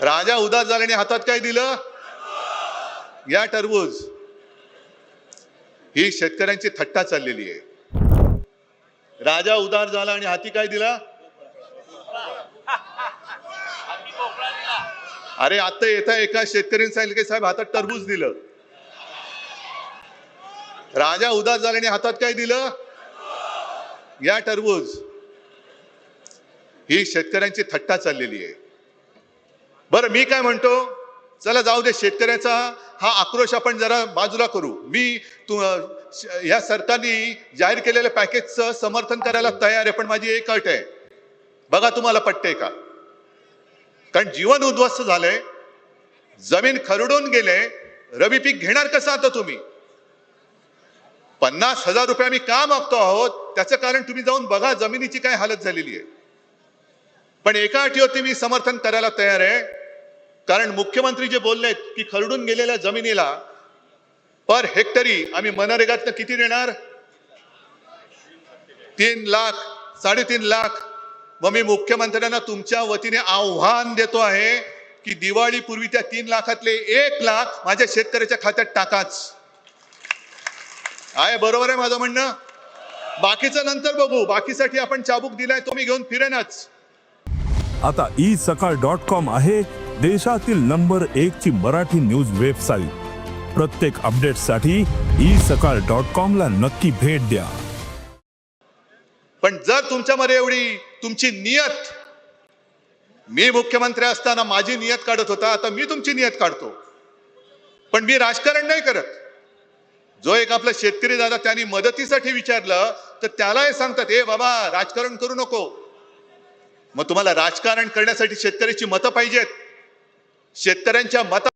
राजा उदास झाल्याने हातात काय दिलं? या टरबूज. ही शेतकऱ्यांची थट्टा चाललेली आहे. राजा उदार झाला आणि हाती काय दिला? अरे आता येता एका शेतकऱ्यांनी सांगितलं की साहेब हातात टरबूज दिलं. राजा उदास झाल्याने हातात काय दिलं? या टरबूज. ही शेतकऱ्यांची थट्टा चाललेली आहे. बरं मी काय म्हणतो? चला जाऊ दे शेतकऱ्याचा हा आक्रोश आपण जरा बाजूला करू. मी तू श- या सरकारने जाहीर केलेल्या पॅकेजचं समर्थन करायला तयार आहे पण माझी एक अट आहे. बघा तुम्हाला पटते का? कारण जीवन उद्ध्वस्त झालंय जमीन खरडून गेले रबी पीक घेणार कसं आता तुम्ही? पन्नास हजार रुपये आम्ही का मागतो आहोत? त्याचं कारण तुम्ही जाऊन बघा जमिनीची काय हालत झालेली आहे. पण एका अटीवरती मी समर्थन करायला तयार आहे. कारण मुख्यमंत्री जे बोललेत की खरडून गेलेल्या जमिनीला पर हेक्टरी आम्ही मनरेगातनं किती देणार? तीन लाख साडेतीन लाख. मग मी मुख्यमंत्र्यांना तुमच्या वतीने आव्हान देतो आहे की दिवाळीपूर्वी त्या तीन लाखातले एक लाख माझ्या शेतकऱ्याच्या खात्यात टाकाच. आहे बरोबर आहे माझं म्हणणं? बाकीचं नंतर बघू. बाकीसाठी आपण चाबूक दिलाय तो मी घेऊन फिरेनच. आता ई सकाळ डॉट कॉम आहे. देशातील नंबर एक ची मराठी न्यूज वेबसाईट. प्रत्येक अपडेटसाठी ई सकाळ डॉट कॉम ला नक्की भेट द्या. पण जर तुमच्यामध्ये एवढी तुमची नियत मी मुख्यमंत्री असताना माझी नियत काढत होता आता मी तुमची नियत काढतो. पण मी राजकारण नाही करत. जो एक आपला शेतकरी दादा त्यांनी मदतीसाठी विचारलं तर त्याला हे सांगतात हे बाबा राजकारण करू नको. मग तुम्हाला राजकारण करण्यासाठी शेतकऱ्याची मतं पाहिजेत. शेतकऱ्यांच्या मता